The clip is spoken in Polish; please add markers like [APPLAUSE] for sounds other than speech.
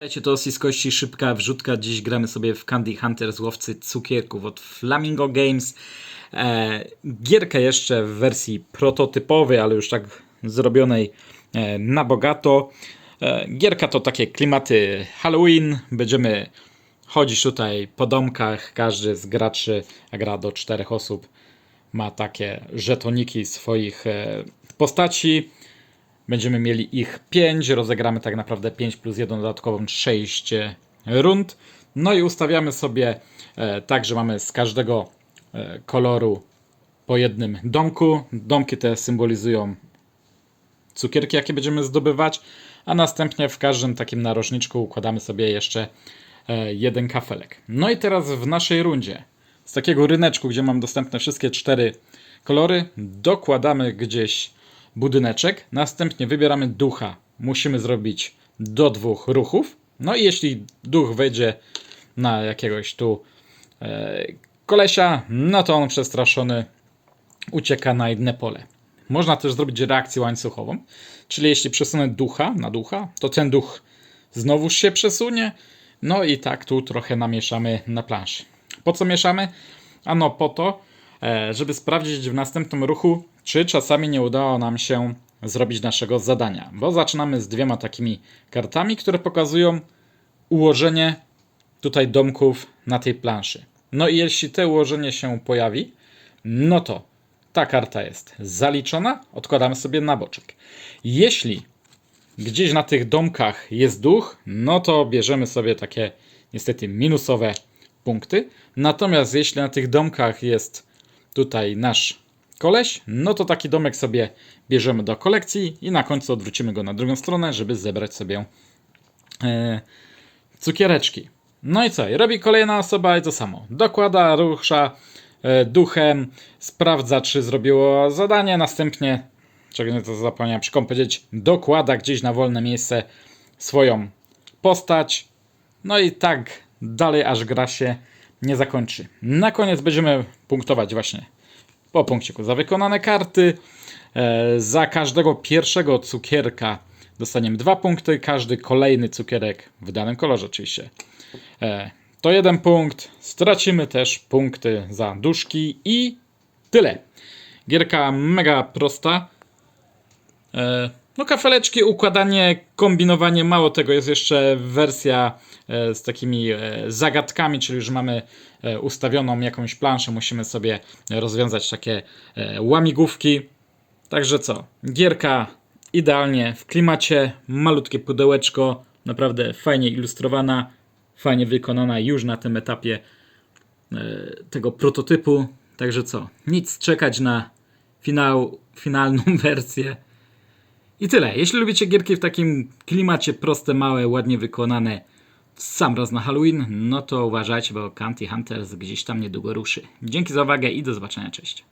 Witajcie, to Osiskości, szybka wrzutka. Dziś gramy sobie w Candy Hunters łowcy cukierków od Flamingo Games. E, gierkę jeszcze w wersji prototypowej, ale już tak zrobionej e, na bogato. E, gierka to takie klimaty Halloween. Będziemy chodzić tutaj po domkach. Każdy z graczy, a gra do czterech osób, ma takie żetoniki swoich e, postaci. Będziemy mieli ich 5, rozegramy tak naprawdę 5 plus 1 dodatkową 6 rund. No i ustawiamy sobie e, tak, że mamy z każdego e, koloru po jednym domku. Domki te symbolizują cukierki, jakie będziemy zdobywać, a następnie w każdym takim narożniczku układamy sobie jeszcze e, jeden kafelek. No i teraz w naszej rundzie z takiego ryneczku, gdzie mam dostępne wszystkie cztery kolory, dokładamy gdzieś budyneczek, następnie wybieramy ducha. Musimy zrobić do dwóch ruchów. No i jeśli duch wejdzie na jakiegoś tu e, kolesia, no to on przestraszony ucieka na inne pole. Można też zrobić reakcję łańcuchową, czyli jeśli przesunę ducha na ducha, to ten duch znowu się przesunie. No i tak tu trochę namieszamy na planszy. Po co mieszamy? Ano po to, żeby sprawdzić w następnym ruchu, czy czasami nie udało nam się zrobić naszego zadania. Bo zaczynamy z dwiema takimi kartami, które pokazują ułożenie tutaj domków na tej planszy. No i jeśli to ułożenie się pojawi, no to ta karta jest zaliczona, odkładamy sobie na boczek. Jeśli gdzieś na tych domkach jest duch, no to bierzemy sobie takie niestety minusowe punkty. Natomiast jeśli na tych domkach jest tutaj nasz koleś, no to taki domek sobie bierzemy do kolekcji i na końcu odwrócimy go na drugą stronę, żeby zebrać sobie e, cukiereczki. No i co? I robi kolejna osoba i to samo. Dokłada, rusza e, duchem, sprawdza, czy zrobiło zadanie, następnie, czego to zapomniałem przy powiedzieć, dokłada gdzieś na wolne miejsce swoją postać. No i tak dalej, aż gra się nie zakończy. Na koniec będziemy punktować właśnie po punkciku za wykonane karty. E, za każdego pierwszego cukierka dostaniemy dwa punkty, każdy kolejny cukierek w danym kolorze oczywiście. E, to jeden punkt. Stracimy też punkty za duszki i tyle. Gierka mega prosta. E, No kafeleczki, układanie, kombinowanie, mało tego, jest jeszcze wersja e, z takimi e, zagadkami, czyli już mamy ustawioną jakąś planszę, musimy sobie rozwiązać takie łamigłówki. Także co, gierka idealnie w klimacie, malutkie pudełeczko, naprawdę fajnie ilustrowana, fajnie wykonana już na tym etapie tego prototypu. Także co, nic czekać na finał, finalną [LAUGHS] wersję. I tyle. Jeśli lubicie gierki w takim klimacie proste, małe, ładnie wykonane w sam raz na Halloween, no to uważajcie, bo Candy Hunters gdzieś tam niedługo ruszy. Dzięki za uwagę i do zobaczenia. Cześć.